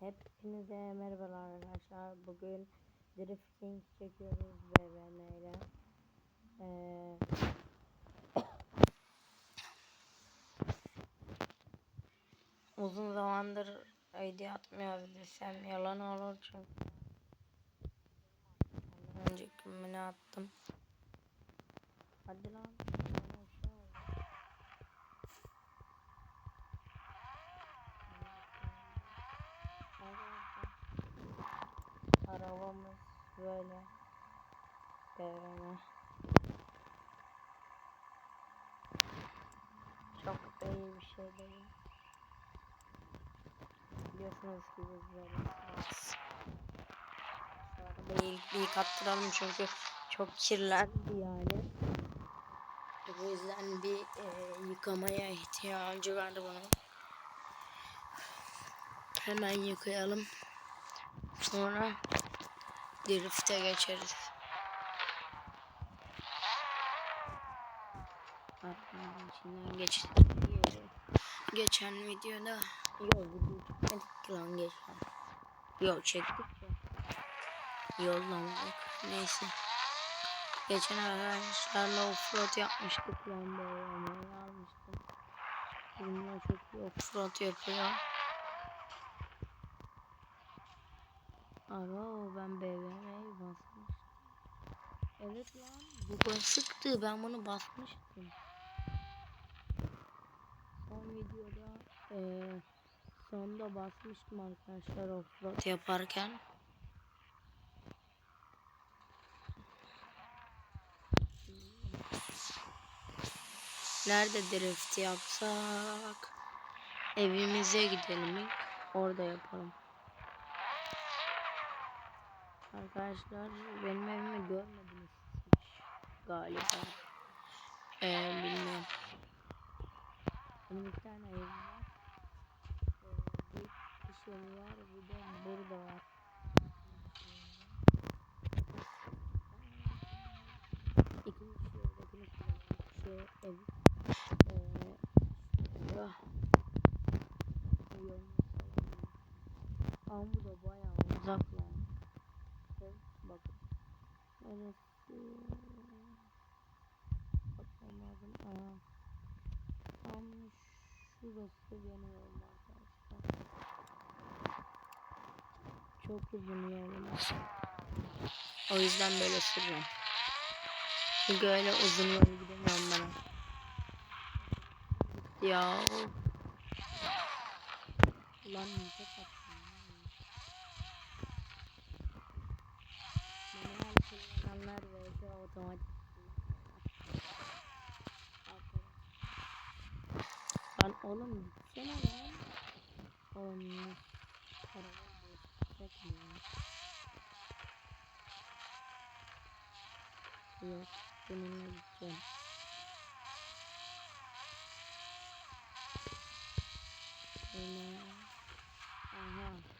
Hepinize merhabalar arkadaşlar. Bugün drifting çekiyoruz BBM ile. Ee, uzun zamandır video atmıyoruz desem yalan olur çünkü. Önceki gününü attım. Hadi lan. bana bir şey oldu. Arabamız böyle. BM. Çok iyi bir şey değil. Biliyorsunuz ki biz böyle. Şu arabayı ilk, ilk attıralım çünkü çok kirlendi yani. Bu yüzden bir e, yıkamaya ihtiyacı vardı bunun. Hemen yıkayalım. Sonra drift'e geçeriz. Arabanın içinden geçtik. Geçen videoda yol video çekmedik lan geçen. Yol çektik de. Yollamadık. Neyse. Geçen arkadaşlarla offroad yapmıştık. Ben böyle almıştım. Bunlar çok offroad yapıyor. Alo ben BBM'yi basmıştım. Evet lan bu basıktı ben bunu basmıştım. Son videoda eee sonda basmıştım arkadaşlar offroad yaparken. Nerede drift yapsak? Evimize gidelim. Orada yapalım. Arkadaşlar benim evimi görmediniz hiç galiba. Ee, bilmiyorum. Benim iki tane evim var. Ee, bir iş yeri var bir de burada var. İkinci şehirdekini kullanıyorum. Şey ev. Ee, ah. Ama bu da bayağı uzak yani. Bakın. Neresi? Bakamadım. Aa. Tam şurası benim evim arkadaşlar. Çok uzun yolumuz. O yüzden böyle sürüyorum. Çünkü öyle uzun yol gidemiyorum ben. Ya. Ulan niye kaçtın? Kullananlar ve şu otomatik Lan oğlum gitsene lan. Oğlum? Yok bununla gideceğim.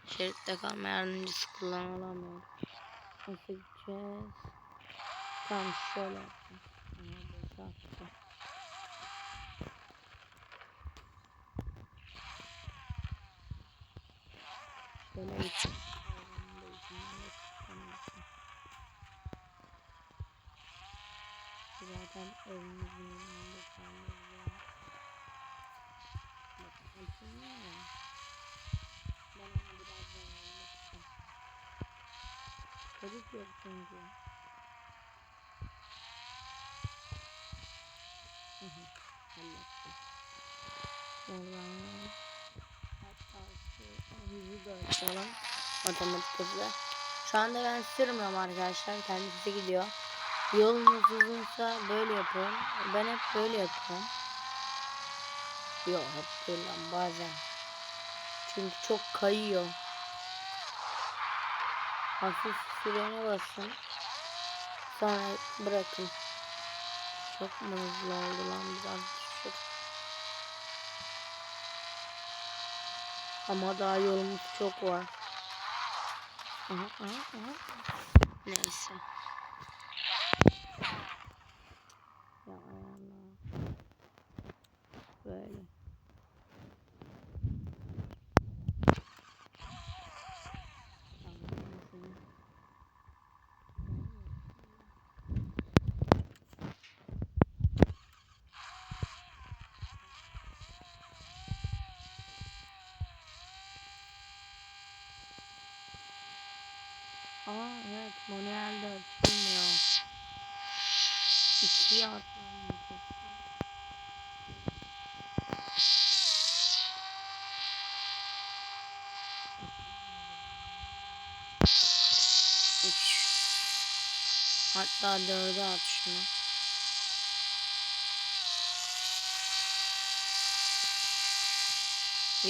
Şeritte kalma yardımcısı kullanılamıyor. Nasıl gideceğiz? Tamam şöyle yapacağız. Aha boşalttı. Şöyle gideceğim. Arabanın da izinden de tutamıyorsun. Zaten evimizin önünde kalmıyoruz ya. Bak açılmıyor ya. Ben onu birazdan halledeceğim. Çocuk yok çünkü. Hı hı, hallettim. Sonra hatta açalım. Otomatik hızlı. Şu anda ben sürmüyorum arkadaşlar. Kendisi gidiyor. Yolunuz uzunsa böyle yapın. Ben hep böyle yapıyorum. Yok hep değil lan bazen. Çünkü çok kayıyor. Hafif frene basın. Sonra bırakın. Çok mu hızlı oldu lan biraz Ama daha yolumuz çok var. Aha, aha, aha. Neyse. Ya ayağına. Böyle. Aa evet manuel de açılmıyor. İkiye atmam Üç. Hatta dörde at şunu.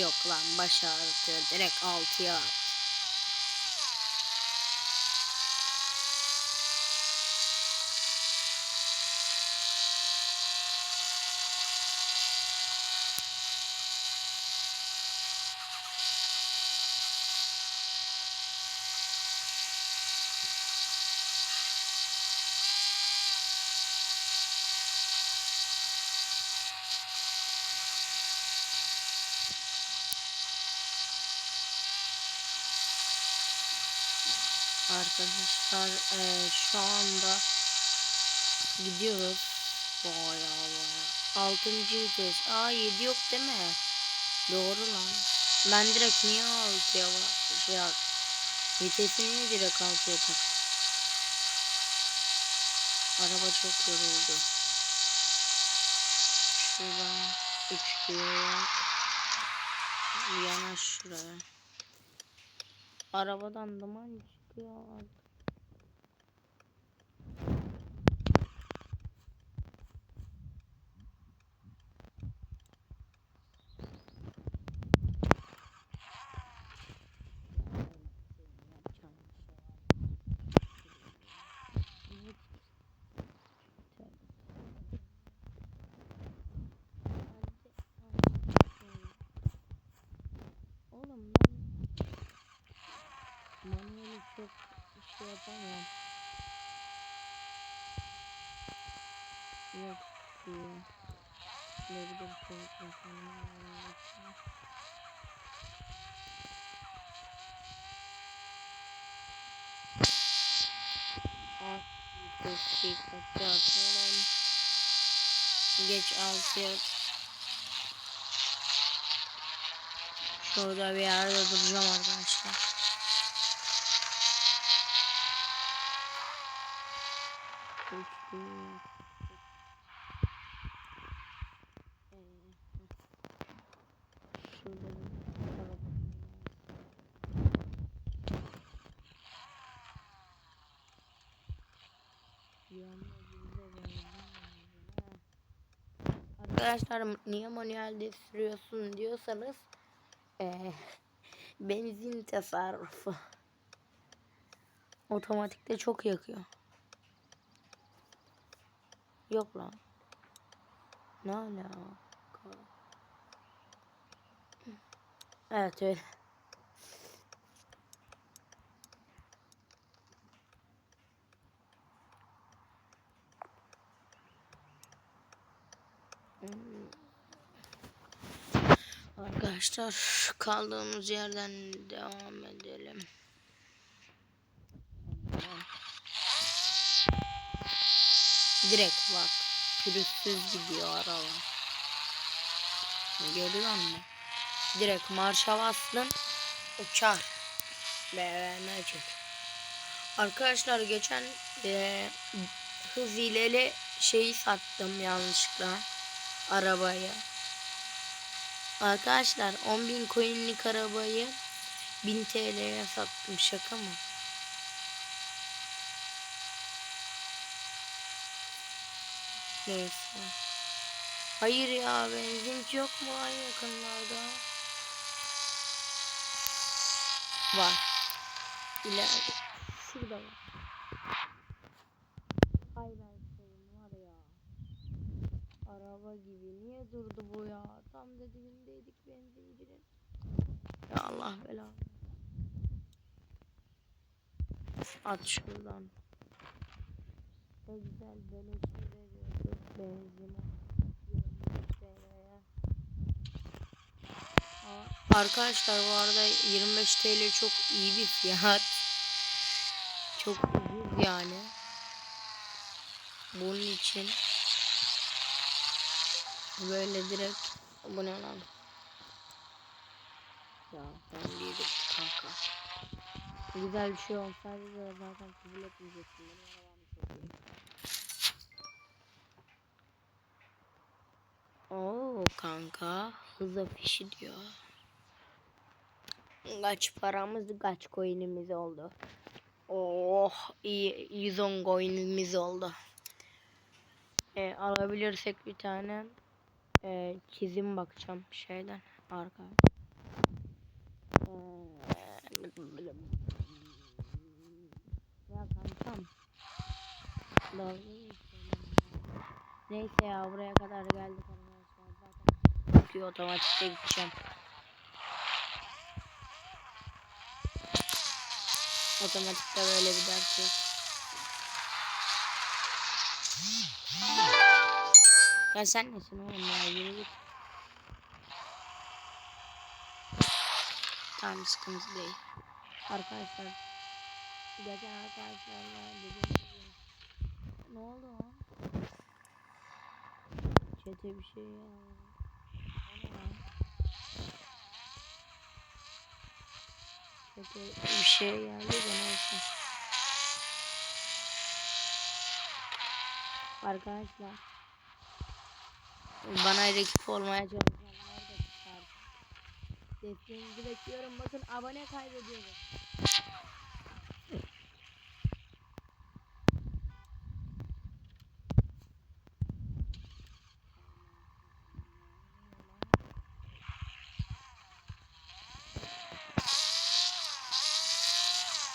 Yok lan baş ağrıtıyor. Direkt altıya at. Arkadaşlar eee, şu anda gidiyoruz. Bayağı bayağı. Altıncı vites. Aa 7 yok değil mi? Doğru lan. Ben direkt niye 6'ya bak şey yap. Vitesi niye direkt 6'ya tak? Araba çok yoruldu. Şuradan 3 diyor. Yanaş şuraya. Arabadan duman çıkıyor artık. Oğlum ben manueli çok şey yapamıyorum. Yok diyor. Ne yapamıyorum. Alt dakika atalım. Geç altıya Şurada bir yerde duracağım arkadaşlar. Uçtu. Şurada bir araba. Arkadaşlar niye manuelde sürüyorsun diyorsanız eee, benzin tasarrufu. Otomatikte çok yakıyor. Yok lan. Ne alaka? Evet öyle. Arkadaşlar kaldığımız yerden devam edelim. Direkt bak. Pürüzsüz gidiyor araba. Görüyor musun? Direkt marşa bastın. Uçar. BVM çek. Arkadaşlar geçen e, hız hileli şeyi sattım yanlışlıkla. Arabayı. Arkadaşlar 10.000 coinlik arabayı 1000 TL'ye sattım. Şaka mı? Neyse. Hayır ya benzinci yok mu ay yakınlarda? Var. İleride. Şurada var. Ay ben var ya. Araba gibi. Niye durdu bu ya? Tam da dibindeydik benzincinin. Ya Allah belanı. At şuradan. Ne güzel beleşe veriyorduk benzine. 25 TL'ye. Aa, Arkadaşlar bu arada 25 TL çok iyi bir fiyat. Çok ucuz yani. Bunun için böyle direkt bu ne? Ya ben değilim kanka. Güzel bir şey olsaydı zaten kabul etmeyecektim. Benim Oo kanka hız afişi diyor. Kaç paramız kaç coin'imiz oldu. Oh iyi 110 coin'imiz oldu. E, alabilirsek bir tane e, çizim bakacağım şeyden arka. Ee, ya kankam. Neyse ya buraya kadar geldik iyi otomatikte gideceğim. Otomatikte böyle bir dert yok. Ya sen nesin oğlum ya yürü git. Tamam sıkıntı değil. Arkadaşlar geçen arkadaşlarla gibi ne oldu lan? Çete bir şey ya. O ne lan? Çete bir şey geldi de neyse. Arkadaşlar bana rakip olmaya çıkar. Desteğinizi bekliyorum. Bakın abone kaybediyoruz.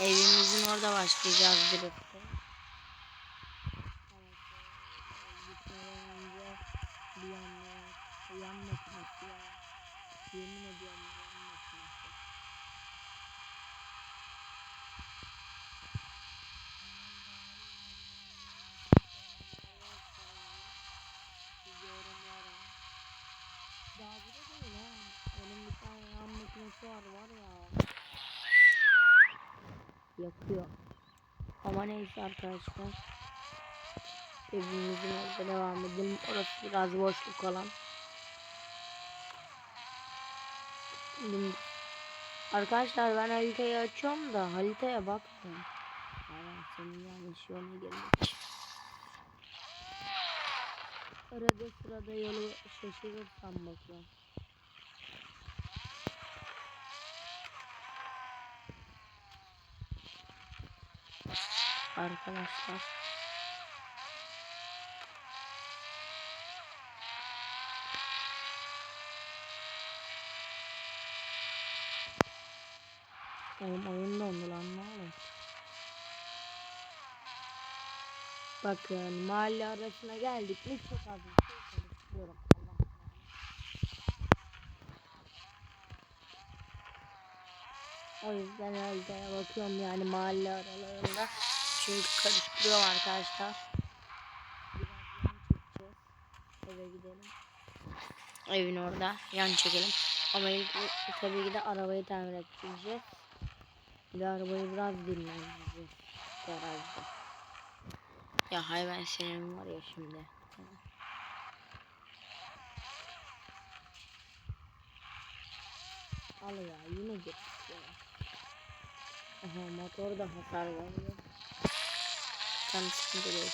Evimizin orada başlayacağız birlikte. Evet, e, gitmeden önce bir yanma, yan makinesi ya. Yemin ediyorum yan makinesi. Yorumlara. Daha bu da değil ha. Benim bir tane yan makinesi var var ya. Yakıyor. Neyse arkadaşlar. Evimizin orada devam edelim. Orası biraz boşluk alan. Şimdi Arkadaşlar ben haritayı açıyorum da haritaya bakmıyorum. Aynen senin yanlış yoluna için. Arada sırada yolu şaşırırsam bakıyorum. Arkadaşlar. Oğlum oyun dondu lan ne olur. Bakın mahalle arasına geldik mi çok az bir şey konuşuyorum. O yüzden öyle bakıyorum yani mahalle aralarında. Çünkü karıştırıyorum arkadaşlar. Eve gidelim. Evin orada yan çekelim. Ama ilk tabii ki de arabayı tamir ettireceğiz. Bir arabayı biraz dinlendireceğiz. Garajda. Ya hayvan senin var ya şimdi. Al ya yine git. Ya. Aha motor da hasar veriyor. Tam sıkıntı.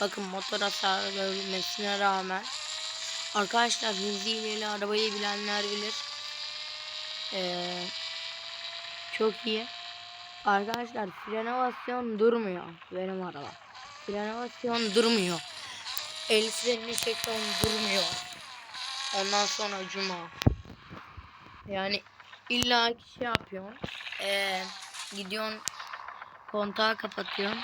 Bakın motor hasar görmesine rağmen Arkadaşlar hızlı arabayı bilenler bilir. Ee, çok iyi. Arkadaşlar frenovasyon durmuyor benim araba. Frenovasyon durmuyor. El frenini çekiyorum durmuyor. Ondan sonra cuma. Yani illa şey yapıyorsun. Ee, gidiyorsun kontağı kapatıyorsun.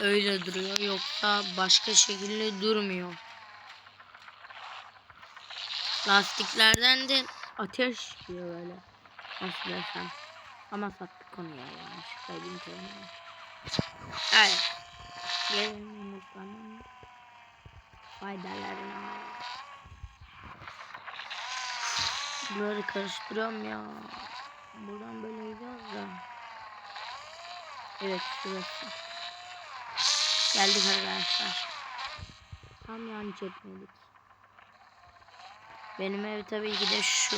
Öyle duruyor. Yoksa başka şekilde durmuyor. Lastiklerden de ateş çıkıyor böyle. Nasıl desem. Ama sattık onu ya yanlışlıkla bin TL. Evet. Gelin unutmanın faydalarına. Bunları karıştırıyorum ya. Buradan böyle gideceğiz da. Evet şurası. Geldik arkadaşlar. Tam yan çekmedik. Benim ev tabii ki de şu.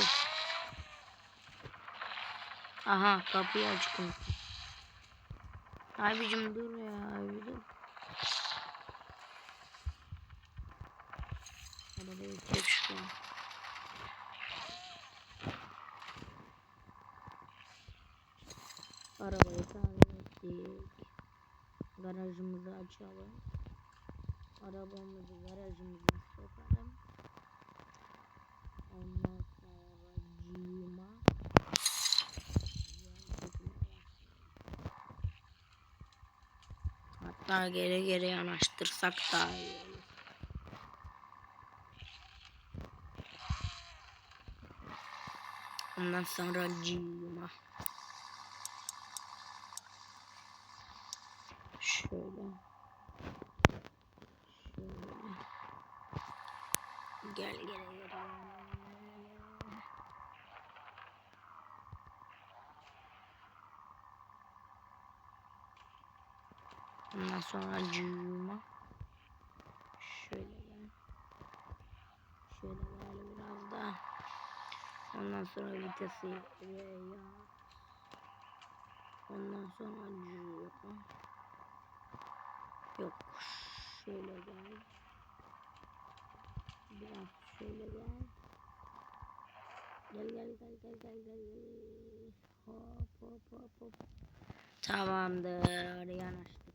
Aha kapıyı açtım. Abicim dur ya abi dur. Arabayı çek şuraya. Arabayı tamir ettik. Garajımızı açalım. Arabamızı garajımıza sokalım. Ondan sonra cima. Hatta geri geri yanaştırsak daha iyi. Ondan sonra cima. Şöyle. Şöyle. Gel gel gel. Ondan sonra cuma. Şöyle gel. Şöyle gel biraz daha. Ondan sonra vitesi. Ondan sonra cuma. Yok. Şöyle gel. Biraz şöyle gel. Gel gel gel gel gel gel. Hop hop hop hop. Tamamdır. Yanaştık.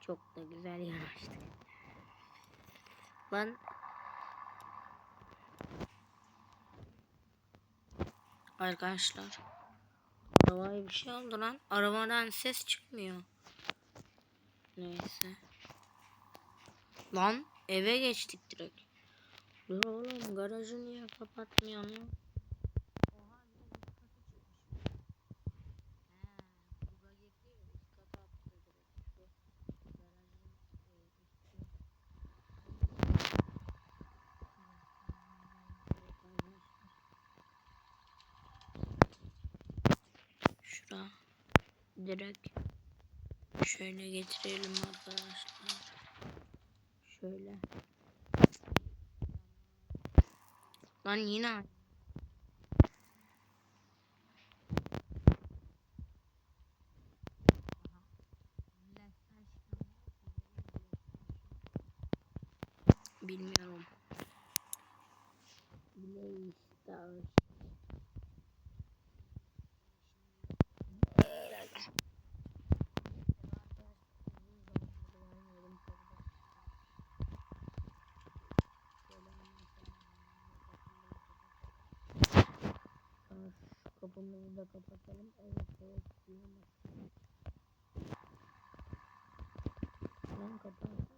Çok da güzel yanaştık. Lan Arkadaşlar Arabaya bir şey oldu lan Arabadan ses çıkmıyor Neyse. Lan eve geçtik direkt. Dur oğlum garajı niye kapatmıyorsun? Ya, kata şöyle getirelim arkadaşlar. Şöyle. Lan yine Bilmiyorum. Blaze kapatalım. Evet evet diyemez. Kapan.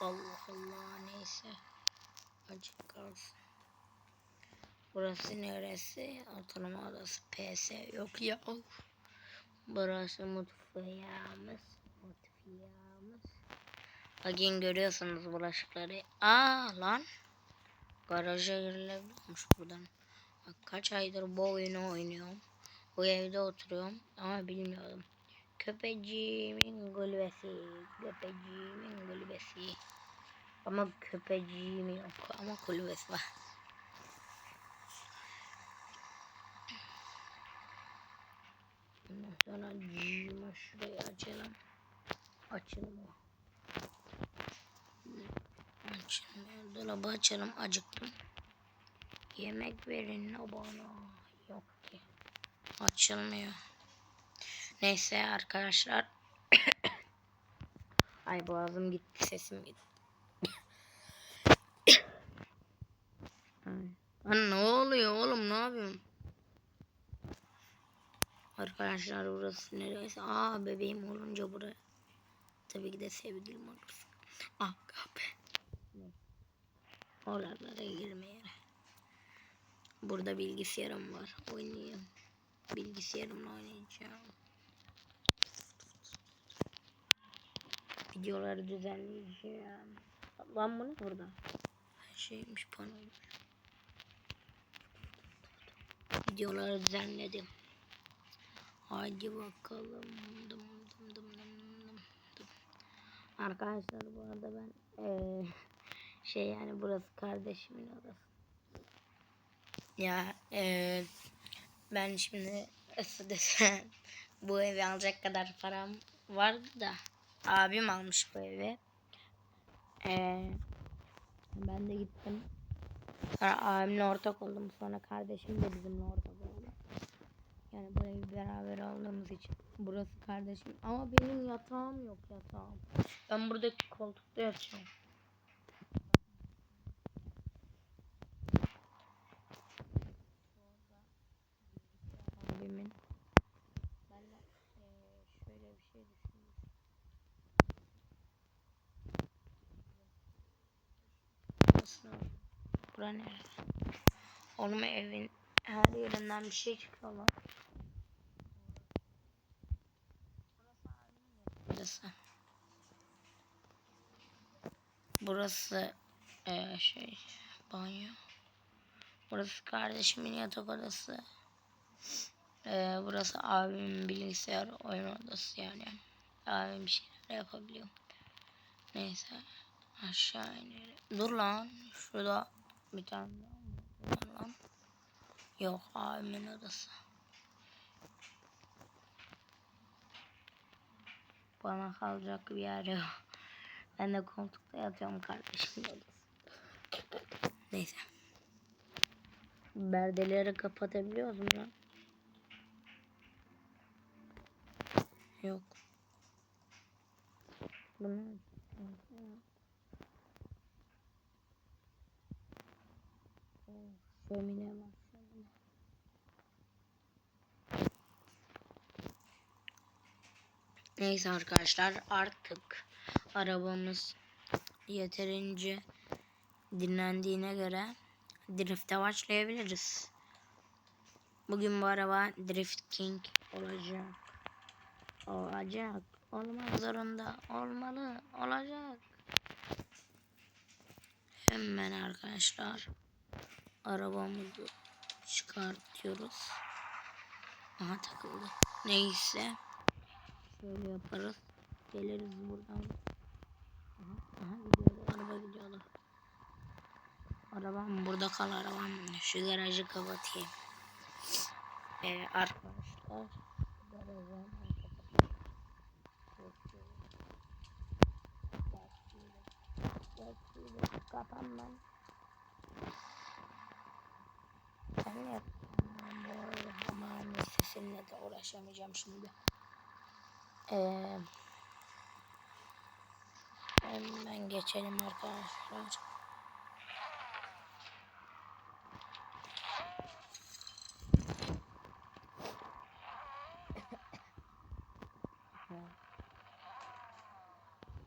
Allah Allah neyse. Açık kalsın. Burası neresi? Oturma odası PS yok ya. Burası mutfağımız. Mutfağımız. Bakın görüyorsunuz bulaşıkları. Aa lan. Garaja girilebiliyormuş buradan. Bak kaç aydır bu oyunu oynuyorum. Bu evde oturuyorum ama bilmiyordum. Köpeciğimin gülbesi. Köpeciğimin gülbesi. Ama köpeciğim yok ama kulübesi var. Ondan sonra cima şurayı açalım. Açılmıyor. Açılmıyor. Dolabı açalım. Acıktım. Yemek verin la bana. Yok ki. Açılmıyor. Neyse arkadaşlar. Ay boğazım gitti sesim gitti. Lan ne oluyor oğlum ne yapıyorsun? Arkadaşlar burası neresi? Aa bebeğim olunca buraya. Tabii ki de sevgilim olursun. Ah kahpe. Oralara girmeyelim. Burada bilgisayarım var. Oynayayım. Bilgisayarımla oynayacağım. Videoları düzenleyeceğim. Lan bu ne burada? Her şeymiş panoymuş. videoları düzenledim. Haydi bakalım. Dım dım dım dım dım. Arkadaşlar bu arada ben eee, şey yani burası kardeşimin odası. Ya eee, ben şimdi nasıl desem bu evi alacak kadar param vardı da abim almış bu evi. Eee, ben de gittim. Sonra abimle ortak oldum. Sonra kardeşim de bizimle ortak. Yani bu evi beraber aldığımız için. Burası kardeşim. Ama benim yatağım yok yatağım. Ben buradaki koltukta yatacağım. Abimin. Ben de şöyle bir şey düşündüm. Burası Bura ne? Oğlum evin her yerinden bir şey çıkıyor lan. Burası. Burası eee, şey banyo. Burası kardeşimin yatak odası. Eee, burası abimin bilgisayar oyun odası yani. Abim bir şeyler yapabiliyor. Neyse aşağı inelim. Dur lan şurada bir tane daha. Yok abimin odası. Bana kalacak bir yer yok. Ben de koltukta yatıyorum kardeşimin odası. Neyse. Perdeleri kapatabiliyoruz mu lan? Yok. Bunu Şömine var. şömine. Neyse arkadaşlar artık arabamız yeterince dinlendiğine göre drift'e başlayabiliriz. Bugün bu araba Drift King olacak. Olacak. Olmak zorunda. Olmalı. Olacak. Hemen arkadaşlar arabamızı çıkartıyoruz. Aha takıldı. Neyse. Şöyle yaparız. Geliriz buradan. Aha, aha gidiyor. Araba gidiyor. Arabam burada kal arabam. Şu garajı kapatayım. Ee, arkadaşlar. Garajı Kapan lan. Ben ne yapayım? Aman sesimle de uğraşamayacağım şimdi. Ee, hemen geçelim arkadaşlar.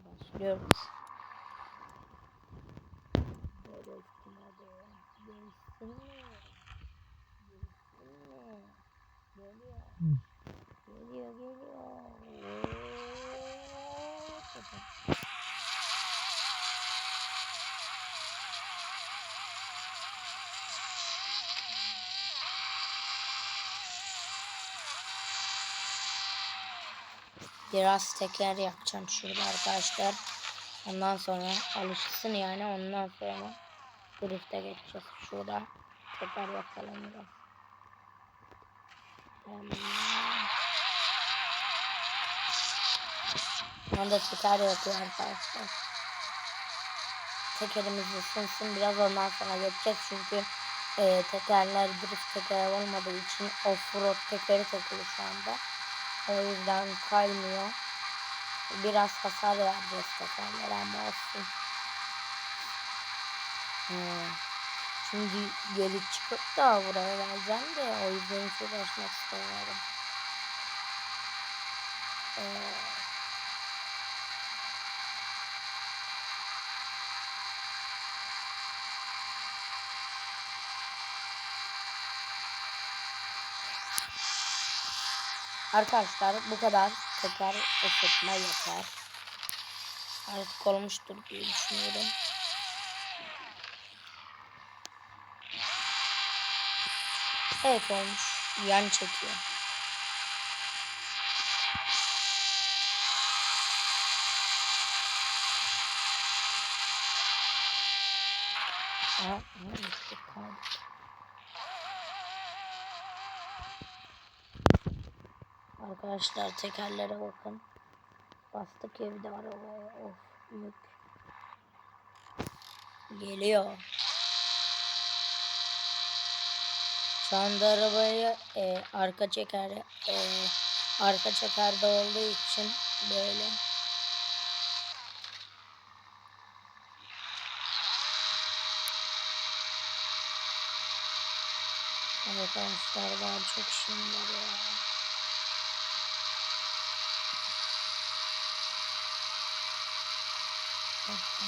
Başlıyoruz. Böyle üstüne doğru. Gelsin mi? Gelsin mi? Geliyor. Geliyor geliyor. Oo, Biraz teker yapacağım şurada arkadaşlar. Ondan sonra alışsın yani ondan sonra drift'e geçeceğiz şurada. Teker yapalım biraz. Onda teker yapıyor arkadaşlar. Tekerimiz ısınsın biraz ondan sonra geçeceğiz çünkü e, tekerler drift teker olmadığı için offroad tekeri takılı şu anda. O yüzden kaymıyor. Biraz hasar vereceğiz tekerlere ama olsun. Hmm. Şimdi geri çıkıp da buraya geleceğim de o yüzden hiç uğraşmak istemiyorum. Ee, Arkadaşlar bu kadar teker ısıtma yeter. Artık olmuştur diye düşünüyorum. Evet olmuş. Yan çekiyor. Aha, aha, işte kaldı. Arkadaşlar tekerlere bakın. Bastık ya bir de arabaya. Of yük. Geliyor. Şu anda arabayı e, arka çeker e, arka çekerde olduğu için böyle. Arkadaşlar daha çok işim var ya. Bakın.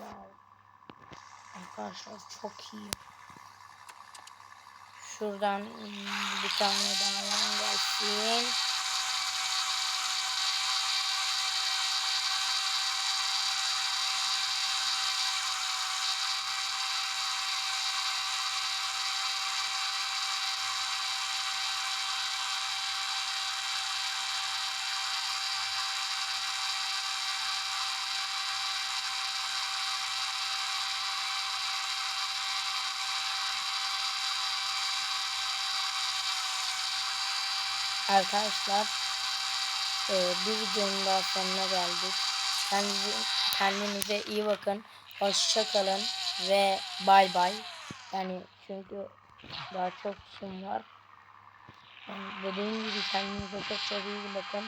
Ya. Arkadaşlar çok iyi. Şuradan bir tane daha gelsin. Arkadaşlar e, bir videonun daha sonuna geldik. Kendinize, kendinize iyi bakın. Hoşça kalın ve bay bay. Yani çünkü daha çok işim var. Yani dediğim gibi kendinize çok çok iyi bakın.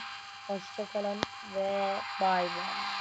Hoşça kalın ve bay bay.